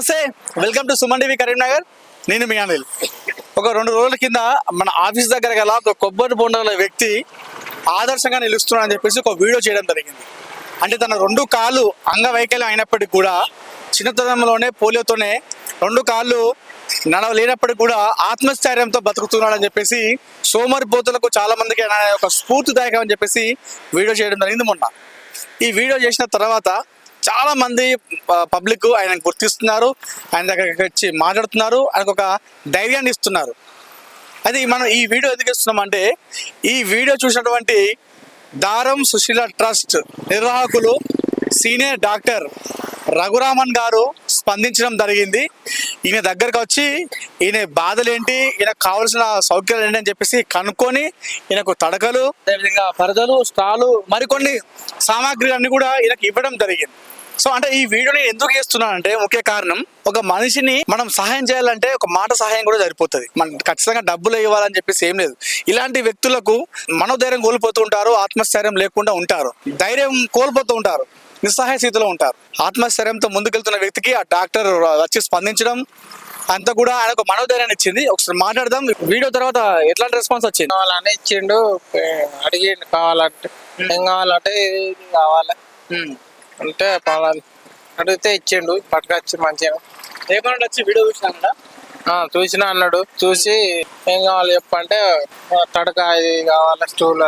నమస్తే. Welcome to Suman TV Karimnagar. నేను మీ అనిల్. ఒక రెండు రోజుల కింద మన ఆఫీస్ దగ్గర గల ఒక కొబ్బరి బొండాల వ్యక్తి ఆదర్శంగా నిలుస్తున్నాడని చెప్పేసి ఒక వీడియో చేయడం జరిగింది. అంటే తన రెండు కాళ్ళు అంగవైకల్యం అయినప్పటికీ కూడా చిన్నతనంలోనే పోలియోతోనే రెండు కాళ్ళు నడవలేనప్పటికీ కూడా ఆత్మస్థైర్యంతో బతుకుతున్నాడని చెప్పేసి సోమరిపోతులకు చాలా మందికి ఒక స్ఫూర్తిదాయకం అని చెప్పేసి వీడియో చేయడం జరిగింది మొన్న. ఈ వీడియో చేసిన తర్వాత చాలా మంది పబ్లిక్ ఆయన గుర్తిస్తున్నారు. ఆయన దగ్గరికి వచ్చి మాట్లాడుతున్నారు. ఆయనకు ఒక ధైర్యాన్ని ఇస్తున్నారు. అది మనం ఈ వీడియో ఎందుకు ఈ వీడియో చూసినటువంటి దారం సుశీల ట్రస్ట్ నిర్వాహకులు సీనియర్ డాక్టర్ రఘురామన్ గారు స్పందించడం జరిగింది. ఈయన దగ్గరకు వచ్చి ఈయన బాధలేంటి? ఈయన కావాల్సిన సౌకర్యాలు ఏంటి అని చెప్పేసి కనుక్కొని ఈయనకు తడకలు అదేవిధంగా పరదలు స్టాలు మరికొన్ని సామాగ్రి అన్ని కూడా ఈయనకు ఇవ్వడం జరిగింది. సో అంటే ఈ వీడియోని ఎందుకు చేస్తున్నానంటే ముఖ్య కారణం ఒక మనిషిని మనం సహాయం చేయాలంటే ఒక మాట సహాయం కూడా సరిపోతుంది. మనం ఖచ్చితంగా డబ్బులు ఇవ్వాలని చెప్పేసి ఏం లేదు. ఇలాంటి వ్యక్తులకు మనోధైర్యం కోల్పోతూ ఉంటారు ఆత్మస్థైర్యం లేకుండా ఉంటారు. ధైర్యం కోల్పోతూ ఉంటారు. నిస్సహాయ స్థితిలో ఉంటారు. ఆత్మస్థైర్యంతో ముందుకెళ్తున్న వ్యక్తికి ఆ డాక్టర్ వచ్చి స్పందించడం అంతా కూడా ఆయనకు మనోధైర్యాన్ని ఇచ్చింది. ఒకసారి మాట్లాడదాం. వీడియో తర్వాత ఎట్లాంటి రెస్పాన్స్ వచ్చింది? కావాలని ఇచ్చిండు. ఏ, అడిగిండు కావాలంటే. ఏం కావాలంటే ఇది కావాలి. అంటే పలానా అడిగితే ఇచ్చిండు. పట్టుకొచ్చి మంచిగా. ఏమన్నా వచ్చి వీడియో చూసినా ఆ, చూసిన అన్నాడు. చూసి ఏం కావాలి చెప్పంటే తడక ఇది కావాలి స్టూల్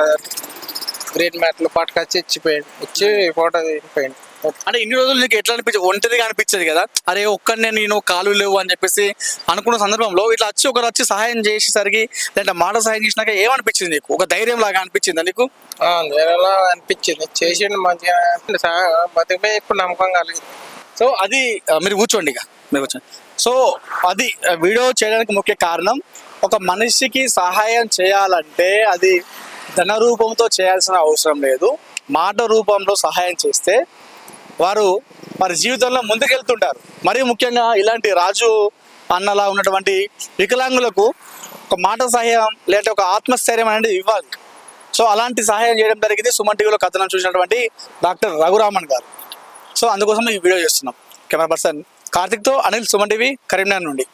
గ్రీన్ మ్యాట్లు పట్టుకొచ్చి ఇచ్చిపోయిండు. ఇచ్చి ఫోటో తీసిపోయిండు అంటే ఇన్ని రోజులు నీకు ఎట్లా అనిపించదు ఒంటరిగా అనిపించేది కదా? అరే ఒక్కడనే నేను కాలు లేవు అని చెప్పేసి అనుకున్న సందర్భంలో ఇట్లా వచ్చి ఒకరు వచ్చి సహాయం చేసేసరికి లేదంటే మాట సహాయం చేసినాక ఏమనిపించింది నీకు? ఒక ధైర్యం లాగా అనిపించిందా నీకు? అనిపించింది. చేసిండు మంచిగా బతికిపోయి ఇప్పుడు నమ్మకం కలిగింది సో అది మీరు కూర్చోండి ఇక. మీరు కూర్చోండి. సో అది వీడియో చేయడానికి ముఖ్య కారణం ఒక మనిషికి సహాయం చేయాలంటే అది ధన రూపంతో చేయాల్సిన అవసరం లేదు. మాట రూపంలో సహాయం చేస్తే వారు వారి జీవితంలో ముందుకెళ్తుంటారు. మరీ ముఖ్యంగా ఇలాంటి రాజు అన్నలా ఉన్నటువంటి వికలాంగులకు ఒక మాట సహాయం లేదంటే ఒక ఆత్మస్థైర్యం అనేది ఇవ్వాలి. సో అలాంటి సహాయం చేయడం జరిగింది సుమన్ టీవీలో కథనం చూసినటువంటి డాక్టర్ రఘురామన్ గారు. సో అందుకోసం ఈ వీడియో చేస్తున్నాం. కెమెరా పర్సన్ కార్తిక్తో అనిల్ సుమన్ టీవీ కరీంనగర్ నుండి.